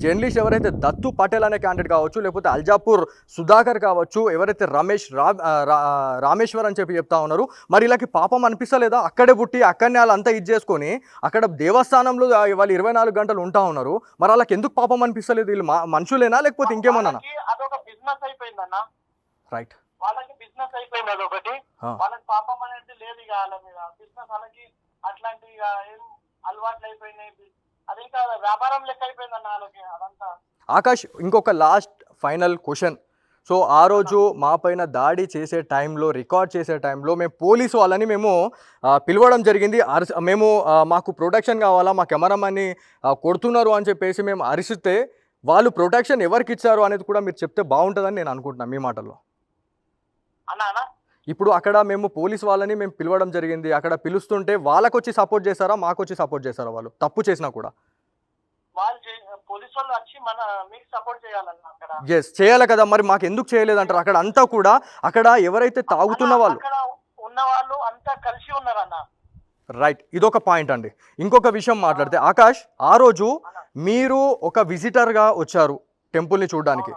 Journalist ఎవరైతే దత్తు పటేల్ అనే candidate కావచ్చు లేకపోతే అల్జాపూర్ సుధాకర్ కావచ్చు ఎవరైతే రమేష్ రామేశ్వర్ అని చెప్పి చెప్తా ఉన్నారు మరి ఇలాకి పాపం అనిపిస్తలేదా? అక్కడే పుట్టి అక్కడనే వాళ్ళంతా ఇది చేసుకొని అక్కడ దేవస్థానంలో వాళ్ళు ఇరవై నాలుగు గంటలు ఉంటా ఉన్నారు మరి వాళ్ళకి ఎందుకు పాపం అనిపిస్తలేదు? వీళ్ళు మనుషులేనా? లేకపోతే ఇంకేమన్నా? రైట్ వాళ్ళకి బిజినెస్ అయిపోయింది అదొకటి. ఆ. వాళ్ళకి పాపం అనేది లేదు ఇక వాళ్ళ మీద. బిజినెస్ వాళ్ళకి అట్లాంటి ఇక ఏం అలవాట్లు అయిపోయినాయి అది ఇంకా వ్యాపారం లెక్క అయిపోయిందన్న వాళ్ళకి అదంతా. ఆకాష్ ఇంకొక లాస్ట్ ఫైనల్ క్వశ్చన్ సో ఆ రోజు మా పైన దాడి చేసే టైంలో రికార్డ్ చేసే టైంలో మేము పోలీసు వాళ్ళని మేము పిలవడం జరిగింది. అరిసి మేము మాకు ప్రొటెక్షన్ కావాలా మా కెమెరామాన్ని కొడుతున్నారు అని చెప్పేసి మేము అరిసితే వాళ్ళు ప్రొటెక్షన్ ఎవరికి ఇచ్చారు అనేది కూడా మీరు చెప్తే బాగుంటుందని నేను అనుకుంటున్నాను మీ మాటల్లో. ఇప్పుడు అక్కడ మేము పోలీస్ వాళ్ళని మేము పిలవడం జరిగింది. అక్కడ పిలుస్తుంటే వాళ్ళకు వచ్చి సపోర్ట్ చేస్తారా మాకు వచ్చి సపోర్ట్ చేస్తారా వాళ్ళు? తప్పు చేసినా కూడా. ఎస్ చేయాలి కదా. మరి మాకు ఎందుకు చేయలేదంటారు అక్కడ అంతా కూడా అక్కడ ఎవరైతే తాగుతున్న వాళ్ళు అక్కడ ఉన్న వాళ్ళు అంతా కలిసి ఉన్నారన్న. రైట్ ఇదొక పాయింట్ అండి. ఇంకొక విషయం మాట్లాడితే ఆకాష్ ఆ రోజు మీరు ఒక విజిటర్గా వచ్చారు టెంపుల్ని చూడడానికి.